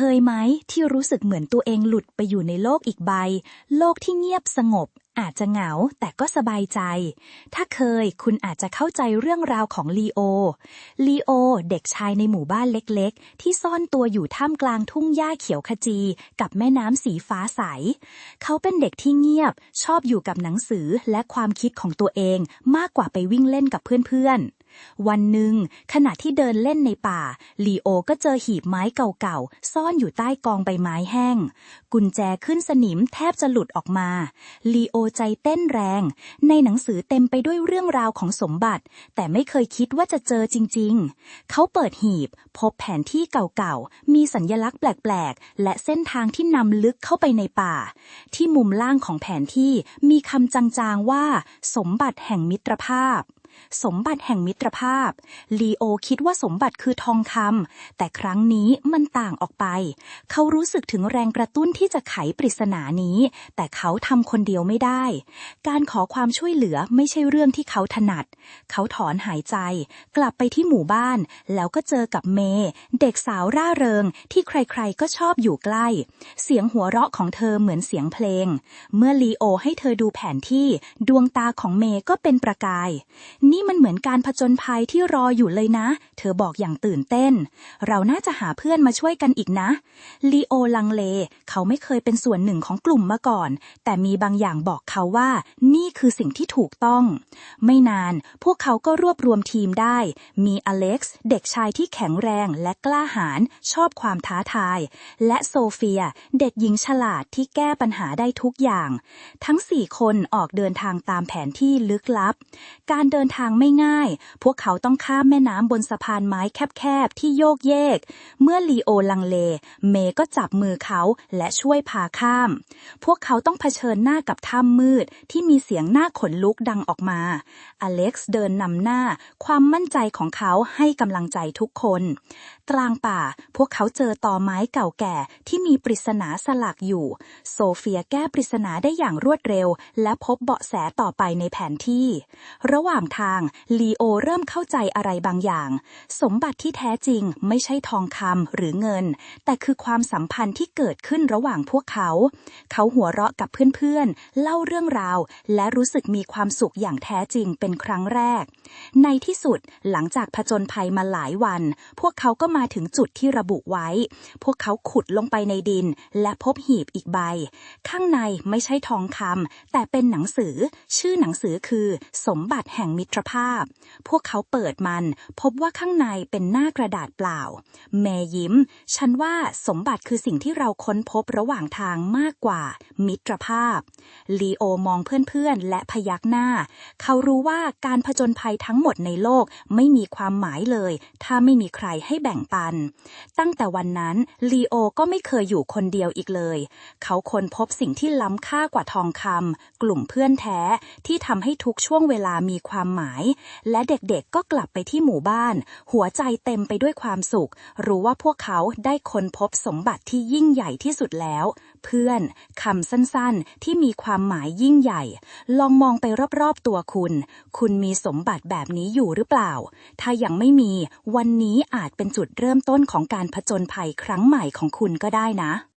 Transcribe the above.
เคยไหมที่รู้สึกเหมือนตัวเองหลุดไปอยู่ในโลกอีกใบ โลกที่เงียบสงบ อาจจะเหงาแต่ก็สบายใจ ถ้าเคยคุณอาจจะเข้าใจเรื่องราวของลีโอ ลีโอ เด็กชายในหมู่บ้านเล็กๆ ที่ซ่อนตัวอยู่ท่ามกลางทุ่งหญ้าเขียวขจี กับแม่น้ำสีฟ้าใส เขาเป็นเด็กที่เงียบ ชอบอยู่กับหนังสือและความคิดของตัวเองมากกว่าไปวิ่งเล่นกับเพื่อนๆ วันหนึ่งขณะที่เดินเล่นในป่า ลีโอก็เจอหีบไม้เก่าๆ ซ่อนอยู่ใต้กองใบไม้แห้ง กุญแจขึ้นสนิมแทบจะหลุดออกมา ลีโอใจเต้นแรง ในหนังสือเต็มไปด้วยเรื่องราวของสมบัติ แต่ไม่เคยคิดว่าจะเจอจริงๆ เขาเปิดหีบ พบแผนที่เก่าๆ มีสัญลักษณ์แปลกๆ และเส้นทางที่นำลึกเข้าไปในป่า ที่มุมล่างของแผนที่มีคำจางๆว่า สมบัติแห่งมิตรภาพ สมบัติแห่งมิตรภาพ ลีโอคิดว่าสมบัติคือทองคำแต่ครั้งนี้มันต่างออกไป เขารู้สึกถึงแรงกระตุ้นที่จะไขปริศนานี้ แต่เขาทำคนเดียวไม่ได้ การขอความช่วยเหลือไม่ใช่เรื่องที่เขาถนัด เขาถอนหายใจ กลับไปที่หมู่บ้าน แล้วก็เจอกับเมย์เด็กสาวร่าเริงที่ใครๆก็ชอบอยู่ใกล้ เสียงหัวเราะของเธอเหมือนเสียงเพลง เมื่อลีโอให้เธอดูแผนที่ดวงตาของเมย์ก็เป็นประกายนี่มันเหมือนการผจญภัยที่รออยู่เลยนะ เธอบอกอย่างตื่นเต้น เราน่าจะหาเพื่อนมาช่วยกันอีกนะลีโอลังเล เขาไม่เคยเป็นส่วนหนึ่งของกลุ่มมาก่อน แต่มีบางอย่างบอกเขาว่า นี่คือสิ่งที่ถูกต้อง ไม่นาน พวกเขาก็รวบรวมทีมได้ มีอเล็กซ์ เด็กชายที่แข็งแรงและกล้าหาญชอบความท้าทาย และโซเฟีย เด็กหญิงฉลาดที่แก้ปัญหาได้ทุกอย่าง ทั้งสี่คนออกเดินทางตามแผนที่ลึกลับ การเดินทางไม่ง่าย พวกเขาต้องข้ามแม่น้ำบนสะพานไม้แคบๆ ที่โยกเยก เมื่อลีโอลังเล เมก็จับมือเขาและช่วยพาข้าม พวกเขาต้องเผชิญหน้ากับถ้ำมืดที่มีเสียงหน้าขนลุกดังออกมา อเล็กซ์เดินนำหน้า ความมั่นใจของเขาให้กำลังใจทุกคน กลางป่า พวกเขาเจอตอไม้เก่าแก่ที่มีปริศนาสลักอยู่ โซเฟียแก้ปริศนาได้อย่างรวดเร็ว และพบเบาะแสต่อไปในแผนที่ ระหว่างทาง ลีโอเริ่มเข้าใจอะไรบางอย่าง สมบัติที่แท้จริงไม่ใช่ทองคำหรือเงิน แต่คือความสัมพันธ์ที่เกิดขึ้นระหว่างพวกเขา เขาหัวเราะกับเพื่อนๆ เล่าเรื่องราว และรู้สึกมีความสุขอย่างแท้จริงเป็นครั้งแรก ในที่สุดหลังจากผจญภัยมาหลายวัน พวกเขาก็มาถึงจุดที่ระบุไว้ พวกเขาขุดลงไปในดิน และพบหีบอีกใบ ข้างในไม่ใช่ทองคำแต่เป็นหนังสือ ชื่อหนังสือคือ สมบัติแห่งมิตรภาพ พวกเขาเปิดมันพบว่าข้างในเป็นหน้ากระดาษเปล่า เมย์ยิ้ม ฉันว่าสมบัติคือสิ่งที่เราค้นพบระหว่างทางมากกว่า มิตรภาพ ลีโอมองเพื่อนๆ และพยักหน้า เขารู้ว่าการผจญภัยทั้งหมดในโลกไม่มีความหมายเลย ถ้าไม่มีใครให้แบ่งปัน ตั้งแต่วันนั้นลีโอก็ไม่เคยอยู่คนเดียวอีกเลย เขาค้นพบสิ่งที่ล้ำค่ากว่าทองคำกลุ่มเพื่อนแท้ที่ทำให้ทุกช่วงเวลามีความหมาย และเด็กๆก็กลับไปที่หมู่บ้าน หัวใจเต็มไปด้วยความสุข รู้ว่าพวกเขาได้ค้นพบสมบัติที่ยิ่งใหญ่ที่สุดแล้ว เพื่อนคำสั้นๆ ที่มีความหมายยิ่งใหญ่ ลองมองไปรอบๆตัวคุณ คุณมีสมบัติแบบนี้อยู่หรือเปล่า ถ้ายังไม่มี วันนี้อาจเป็นจุดเริ่มต้นของการผจญภัยครั้งใหม่ของคุณก็ได้นะ